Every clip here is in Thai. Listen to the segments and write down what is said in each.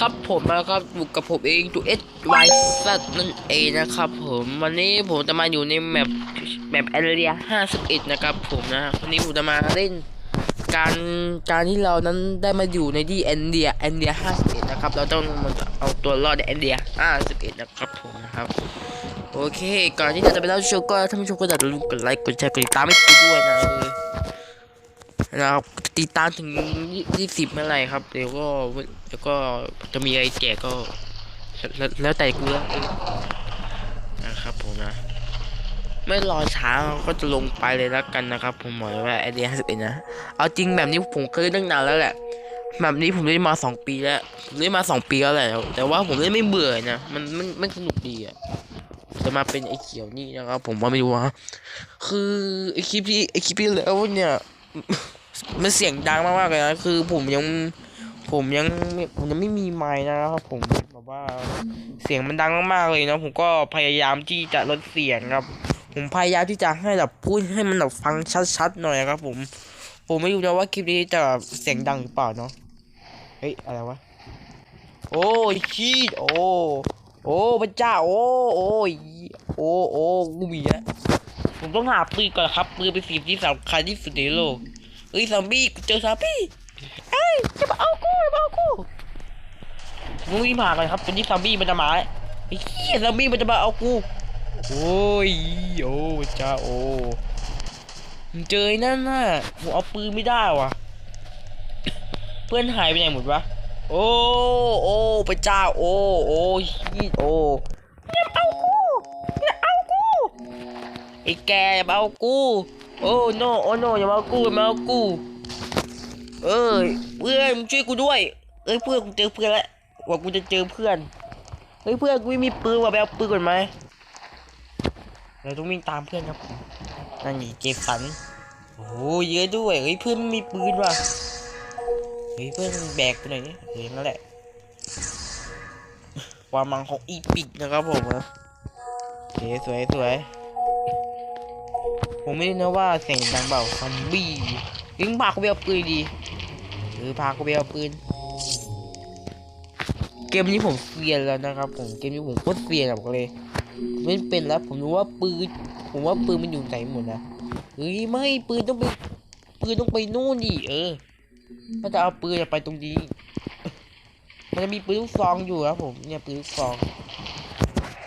ครับผมนะครับอยู่กับผมเองตัวเอสวายซันั่นเองนะครับผมวันนี้ผมจะมาอยู่ในแมปแมปแอเรีย51 นะครับผมนะวันนี้ผมจะมาเล่นการการที่เรานั้นได้มาอยู่ในที่แอนเดียแอนเดีย51 นะครับ เราต้องมาเอาตัวรอดในแอนเดีย51 นะครับผมนะครับโอเค ก่อนที่เราจะไปเล่าชมก็ท่านผู้ชมก็อย่าลืมกดไลค์กดแชร์กดติดตามให้ด้วยนะเออ นะครับติดตามถึงยี่สิบเมื่อไหร่ครับ เดี๋ยวก็เดี๋ยวก็จะมีอะไรแจกก็แล้วแล้วแต่กูแล้วนะครับผมนะ ไม่รอช้าก็จะลงไปเลยแล้วกันนะครับ ผมบอกเลยว่าไอเดียห้าสิบเอ็ดนะ เอาจริงแบบนี้ผมเคยเล่นตั้งนานแล้วแหละแบบนี้ผมเล่นมาสองปีแล้วผมเล่นมาสองปีแล้วแหละแต่ว่าผมเล่นไม่เบื่อนะมันมันมันสนุกดีอะจะมาเป็นไอเขียวนี่นะครับ ผมว่าไม่รู้ว่าคือไอคลิปที่ไอคลิปที่แล้วเนี่ย มันเสียงดังมากๆเลยนะคือผมยังผมยังผมยังไม่มีไมค์นะครับผมแบบว่าเสียงมันดังมากๆเลยนะผมก็พยายามที่จะลดเสียงครับ ผมพยายามที่จะให้แบบพูดให้มันแบบฟังชัดๆหน่อยครับ ผม ผมไม่รู้นะว่าคลิปนี้จะเสียงดังหรือเปล่าเนาะเฮ้ยอะไรวะโอ้ชีดโอ้โอ้พระเจ้าโอ้โอ้โอ้โอ้กูมีแล้ว ผมต้องหาปืนก่อนครับปืนเป็นสิ่งที่สำคัญที่สุดในโลกเฮ้ยซอมบี้กูเจอซอมบี้เอ้ยจะมาเอากูจะมาเอากูมึงรีบมากันครับเป็นที่ซอมบี้มันจะมาแล้วไอ้เหี้ยซอมบี้มันจะมาเอากูโอ้ยโอ้จ้าโอ้มึงเจอไอ้นั่นน่ะผมเอาปืนไม่ได้ว่ะ เพื่อนหายไปไหนหมดวะโอ้โอ้พระเจ้าโอ้โอ้ฮีโอ้ ไอ้แกอย่ามาเอากู โอ้โนโอ้โนอย่ามาเอากูอย่ามาเอากู เอ้ยเพื่อนมึงช่วยกูด้วย เอ้ยเพื่อนกูเจอเพื่อนแล้วว่ากูจะเจอเพื่อน เฮ้ยเพื่อนกูไม่มีปืนว่ะไปเอาปืนก่อนไหมเราต้องวิ่งตามเพื่อนครับนั่นนี่เจสันโอ้โหเยอะด้วยเฮ้ยเพื่อนไม่มีปืนว่ะเฮ้ยเพื่อนแบกไปหน่อยนี่เฮ้ยนั่นแหละความมังของอีปิกนะครับผมนะโอเคสวยสวย ผมไม่รู้นะว่าเสียงดังเบาซอมบี้ยิงพากูไปเอาปืนดีหรือพากูไปเอาปืน เกมนี้ผมเซียนแล้วนะครับผมเกมนี้ผมโคตรเซียนบอกเลยไม่เป็นแล้วผมรู้ว่าปืนผมว่าปืนมันอยู่ไหนหมดนะเฮ้ยไม่ปืนต้องไปปืนต้องไปนู่นดิเออถ้าจะเอาปืนอะไปตรงนี้มันจะมีปืนลูกซองอยู่ครับผมเนี่ยปืนลูกซอง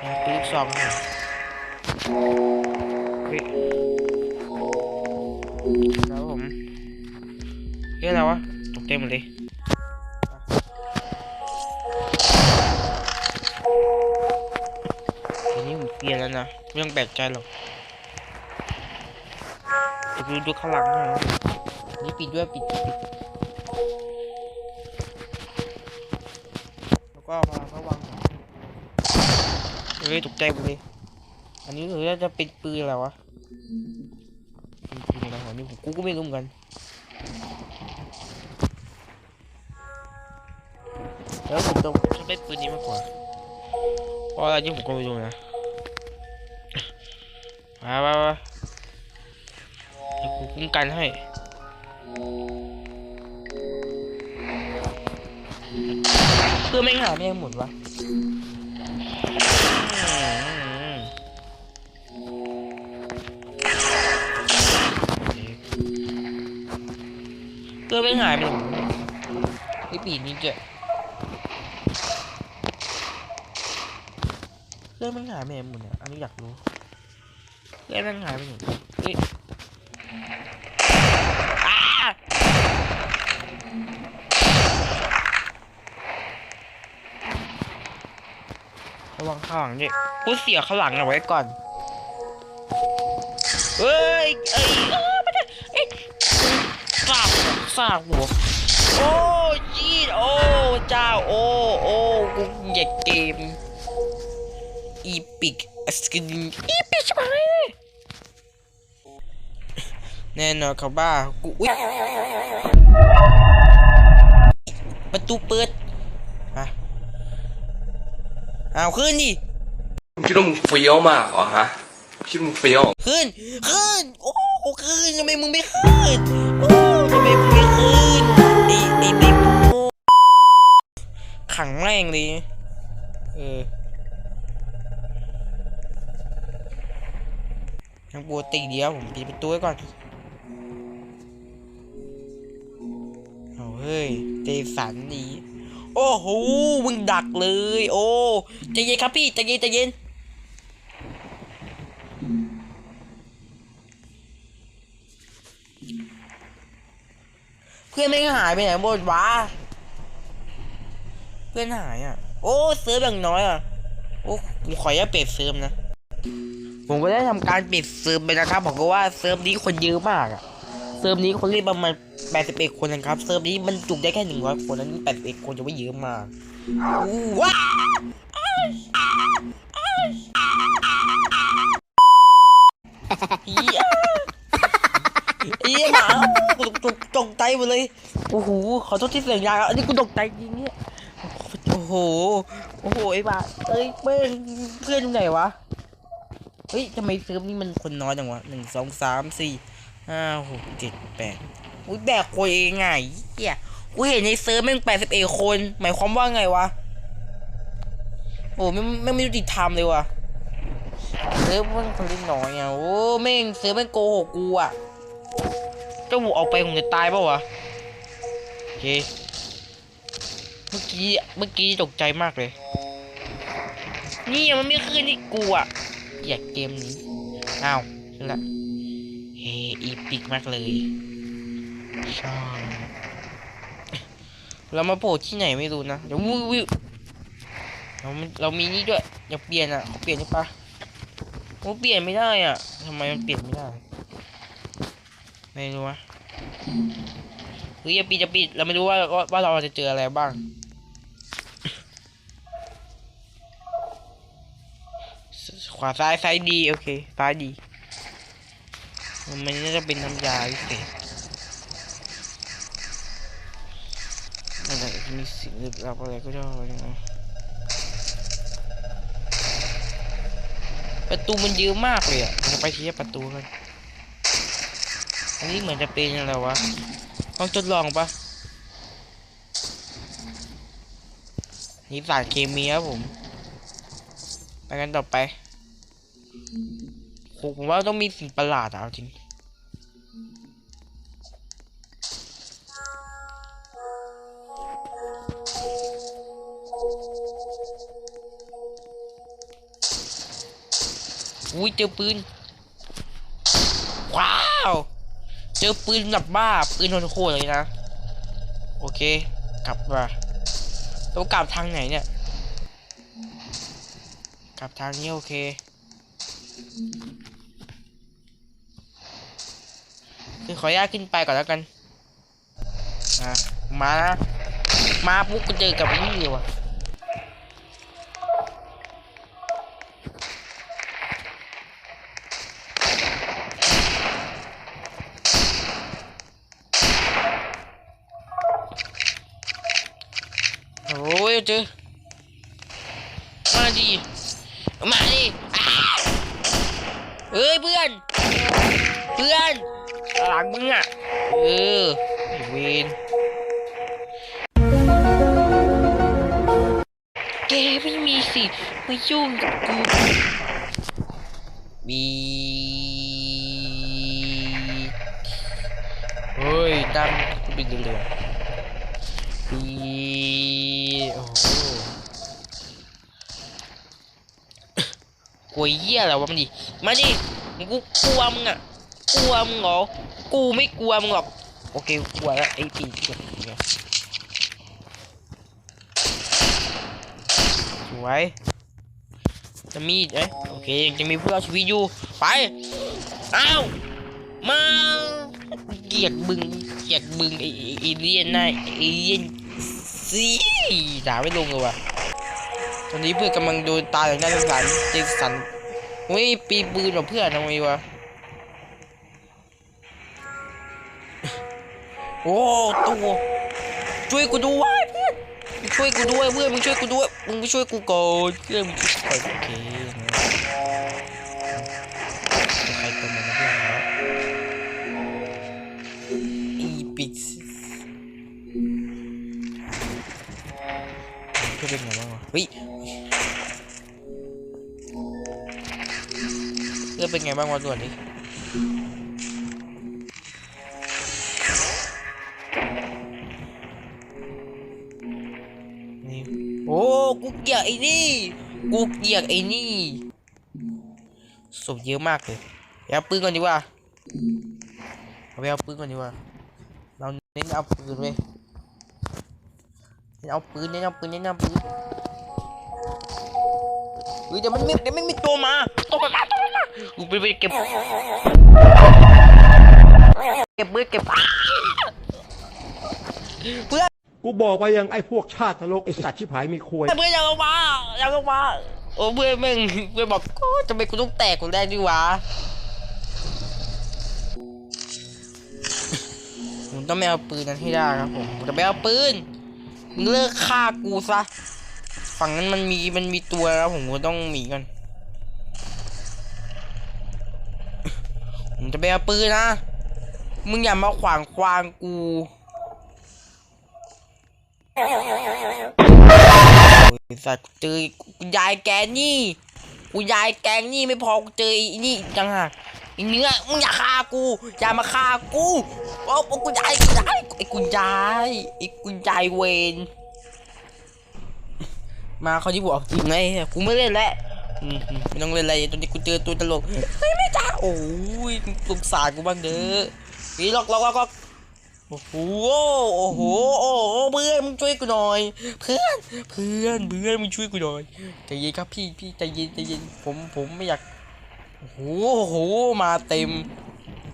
เนี่ยปืนลูกซองเนี่ยเฮ้ย ครับผมเฮ้ยอะไรวะ ตกใจหมดเลยทีนี้ผมเปลี่ยนแล้วนะไม่ต้องแปลกใจหรอกเดี๋ยวดูดูข้างหลังหน่อยนะนี่ปิดด้วยปิดปิดแล้วก็พลังระวังหน่อยเฮ้ยตกใจหมดเลยอันนี้หรือจะเป็นปืนอะไรวะ ปืนอะไรวะนี่ผมกูก็ไม่รู้เหมือนกันแล้วผมต้องชอบเล่นปืนนี้มากกว่าเพราะอะไรนี่ผมก็ไม่รู้นะมามามาเดี๋ยวกูคุ้มกันให้เพื่อไม่งหาไม่งหมดวะ เพื่อไม่หายไปไหนไอ้ปีนี้เจอเพื่อนมันหายไปไหนหมดเนี่ย อันนี้อยากรู้เพื่อนมันหายไปไหนเฮ้ยระวังข้างหลังดิกูเสียข้างหลังเอาไว้ก่อน เฮ้ยเอ้ยเอ้ยไม่ได้เอ้ยสากสากหัวโอ้ยีดโอ้เจ้าโอ้โอ้กูอยากเกมอีพิกสกินอีพิกใช่ไหมแน่นอนครับบ้ากูอุ๊ยประตูเปิดฮะเอาขึ้นดิคิดว่ามึงเฟี้ยวมากเหรอฮะคิดว่ามึงเฟี้ยวเหรอขึ้นขึ้นโอ้ขึ้นทำไมมึงไม่ขึ้นโอ้ทำไม งเลยเออยังปกติเดียวผมปิดประตูไว้ก่อนเอาเฮ้ยเจสันดีโอ้โหมึงดักเลย โอ้ใจเย็นครับพี่ใจเย็นใจเย็นเพื่อนไม่หายไปไหนหมดวะ เพื่อนหายอะ โอ้เซิร์ฟอย่างน้อยอะ โอ้ผมขออนุญาตเปลี่ยนเซิร์ฟนะ ผมก็ได้ทำการปิดเซิร์ฟไปนะครับผมก็ว่าเซิร์ฟนี้คนเยอะมากอะ เซิร์ฟนี้คนเล่นประมาณ81คนนะครับ เซิร์ฟนี้มันจุได้แค่100คนนั้น81คนจะไม่เยอะมากว้าเฮีหมาตกตกใจหมดเลย โอ้โห ขอโทษที่เสียงยาอันนี้กูตกใจจริงเนี่ย โอ้โห โอ้โหไอ้บ้าเอ้ยเพื่อนเพื่อนอยู่ไหนวะ เฮ้ยทำไมเซิร์ฟนี่มันคนน้อยจังวะหนึ่งสองสามสี่ห้าหกเจ็ดแปดอุ้ยแบกคนเองไงเฮียกูเห็นในเซิร์ฟแม่งแปดสิบเอ็ดคน หมายความว่าไงวะ โอ้ไม่ไม่ไม่ยุติธรรมเลยวะเซิร์ฟมันคนเล่นน้อยอะโอ้แม่งเซิร์ฟแม่งโกหกกูอะเจ้าหมูออกไปผมจะตายเปล่าวะโอเค กี้เมื่อกี้ตกใจมากเลย นี่มันไม่ขึ้นที่กูอะอยากเกมนี้อ้าวขึ้นละเฮอีปิกมากเลยชอบเรามาโผล่ที่ไหนไม่รู้นะเดี๋ยววิววิวเราเรามีนี่ด้วยอยากเปลี่ยนอะเขาเปลี่ยนใช่ปะโอ้เปลี่ยนไม่ได้อะทำไมมันเปลี่ยนไม่ได้ไม่รู้วะเฮ้ยอย่าปิดอย่าปิดเราไม่รู้ว่าว่าเราจะเจออะไรบ้าง วาซ้ายซ้ายดีโอเคซ้ายดี มันน่าจะเป็นน้ำยาพิเศษมันอาจจะมีสิ่งลึกลับอะไรก็ได้นะประตูมันเยอะมากเลยอะจะไปที่ประตูกันอันนี้เหมือนจะเป็นอะไรวะลองทดลองปะนี่สารเคมีครับผม ไปกันต่อไป โหผมว่าต้องมีสิ่งประหลาดอะเอาจริง อุ้ยเจอปืน ว้าว เจอปืนแบบบ้า ปืนโคตรเลยนะ โอเค กลับมาต้องกลับทางไหนเนี่ย กลับทางนี้โอเค คือขออนุญาตขึ้นไปก่อนแล้วกันอะมานะมาปุ๊บก็เจอกับนี่เลยว่ะโอ้ยเจอมาดิมาดิอ้ เฮ้ยเพื่อน เพื่อนหลังมึงอะเออไอ้เวนแกไม่มีสิทธิ์มายุ่งกับกู มี เฮ้ยดำกูเป็นเหลืองๆมีโอ้โห กลัวเหี้ยอะไรวะมันดิมาดิกูกลัวมึงอะกลัวมึงเหรอกูไม่กลัวมึงหรอกโอเคกลัวแล้วไอ้ปีที่แบบนี้สวยจะมีดเอ้ยโอเคยังจะมีผู้รอดชีวิตอยู่ไปอ้าวมาเกียดบึงเกียดบึงไอไอ้ไอ้เลียนนายไอ้เลียนซีด่าไม่ลงเลยว่ะ ตอนนี้เพื่อนกำลังดนตาอย่างน่าสงสารเจสันเฮ้ยปีปืนกับเพื่อนทำไมวะโอ้ตัวช่วยกูด้วยเพื่อนช่วยกูด้วยเพื่อนมึงช่วยกูด้วยมึงไม่ช่วยกูก่อนเพื่อนมึงช่วยกูก่อนโอเคใครตัวมันเพื่อนครับอีพิกโอเคจะเป็นไงบ้างวะเฮ้ย อดเป็นไงบ้างวะด่วนดินี่โอ้กูเกลียดไอ้นี่กูเกลียดไอ้นี่ศพเยอะมากเลยเอาปืนก่อนดีกว่าเอาไปเอาปืนก่อนดีกว่าเราเน้นเอาปืนเว้ยเน้นเอาปืนเน้นเอาปืนเน้นเอาปืนเฮ้ยเดี๋ยวมันม่เดี๋ยวมันมีตัวมาตัวมาตัวมา กูไปไปเก็บ เก็บมือเก็บอ่าเพื่อนกูบอกไปยังไอ้พวกชาตินรกไอ้สัตว์ชิบหายมีควยเพื่อนอย่าลงมาอย่าลงมาโอ้เพื่อนมึงเพื่อนบอกโอ้ทำไมกูต้องแตกคนแรกดีวะผมต้องไม่เอาปืนนั้นให้ได้ครับผมผมจะไม่เอาปืนมึงเลิกฆ่ากูซะฝั่งนั้นมันมีมันมีตัวแล้วผมก็ต้องหนีก่อน ผมจะไปเอาปืนนะ มึงอย่ามาขวางควางกูโอ้ยสัตว์เจอกูยายแกนี่กูยายแกนี่ไม่พอกูเจออีนี่จังหากอีเนื้อมึงอย่าฆ่ากู อย่ามาฆ่ากูโอ้โอ้กูยายกูยายไอ้กูยายไอ้กูยายเวนมาเขาที่บอกจริงไงกูไม่เล่นแล้ว ไม่ต้องเล่นอะไรตอนนี้กูเจอตัวตลกเฮ้ยไม่จ้าโอ้ยสงสารกูบ้างเด้อนี่ล็อกล็อกล็อกล็อกโอ้โหโอ้โหโอ้โหเพื่อนมึงช่วยกูหน่อย เพื่อนเพื่อนเพื่อนมึงช่วยกูหน่อยใจเย็นครับพี่พี่ใจเย็นใจเย็นผมผมไม่อยากโอ้โหโหมาเต็ม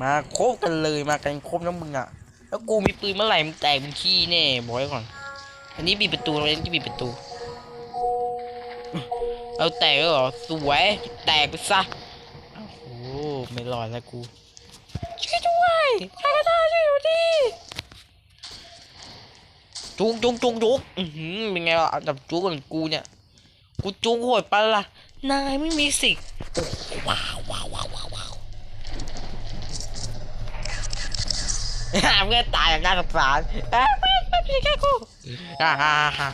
มาครบกันเลยมากันครบนะมึงอะแล้วกูมีปืนเมื่อไหร่มึงแตกมึงขี้แน่บอกไว้ก่อน อันนี้ปิดประตูอันนี้ปิดประตู เอาแตกแล้วเหรอ สวย แตกไปซะ โอ้โห ไม่รอดแล้วกู ช่วยด้วยใครก็ได้ช่วยอยู่ดิจุกจุกจุกจุกอือหือเป็นไงล่ะอับจุกของกูเนี่ย กูจุกโหดปะล่ะ นายไม่มีสิทธิ์ว้าวว้าวว้าวว้าวว้าวเมื่อตายอย่างน่าสงสารอ่าไม่ไม่ไม่แค่กูฮ่าฮ่า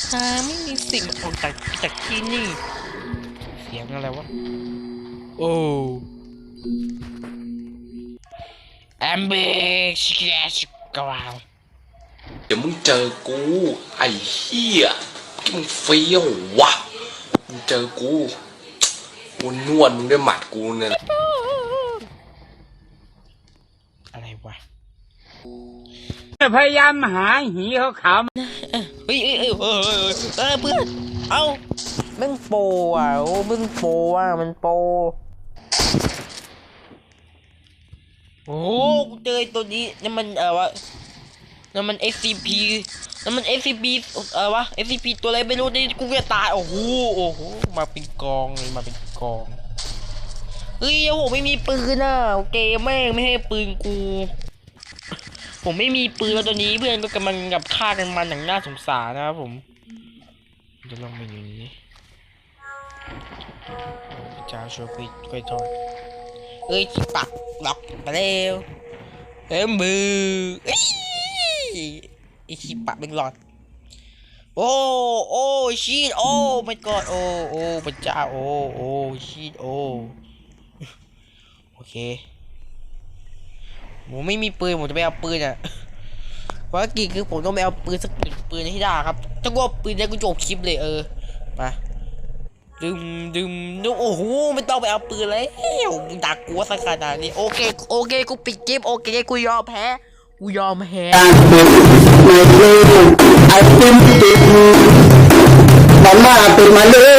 ฮ่านายไม่มีสิทธิ์ออกจากจากที่นี่ เสียงอะไรวะ โอ้แอมเบชแกชกราวเดี๋ยวมึงเจอกู ไอ้เหี้ยมึงเฟี้ยววะมึงเจอกูกูนวดมึงด้วยหมัดกูเนี่ยแหละอะไรวะ พยายามหาหีเขาวๆเฮ้ยเฮ้ยเฮ้ยเฮ้ยเฮ้ยเฮ้ยเพื่อนเอ้าแม่งโปอะโอ้แม่งโปรอะมันโปโอ้กูเจอตัวนี้นั่นมันเออวะนั่นมัน SCP นั่นมัน SCP เออวะ SCP ตัวอะไรไม่รู้นี่กูจะตายโอ้โหโอ้โหมาเป็นกองเลยมาเป็นกองเฮ้ยผมไม่มีปืนอะเกมแม่งไม่ให้ปืนกู ผมไม่มีปืนแล้วตอนนี้เพื่อนก็กำลังกับฆ่ากันมันอย่างน่าสงสารนะครับผมจะลองไปอยู่นี้จ้าช่วยคุยคุยทอดเอ้ยชิปักล็อกมาเร็วเอ้ยมือเอ้ยไอชิปักเป็นหลอด โอ้โอ้ชีตโอ้ไม่กอดโอ้โอ้พระเจ้าโอ้โอ้ชีตโอ้โอเค ผมไม่มีปืนผมจะไปเอาปืนอะภารกิจคือผมต้องไปเอาปืนสักหนึ่งปืนให้ได้ครับถ้ากูเอาปืนได้กูจบคลิปเลยเออมาดึมดึมดึมโอ้โหไม่ต้องไปเอาปืนเลยมึงดักกลัวสักขนาดนี้โอเคโอเคกูปิดเกมโอเคกูยอมแพ้กูยอมแพ้ไอ้เป็นติดมันมาเป็นมาเลย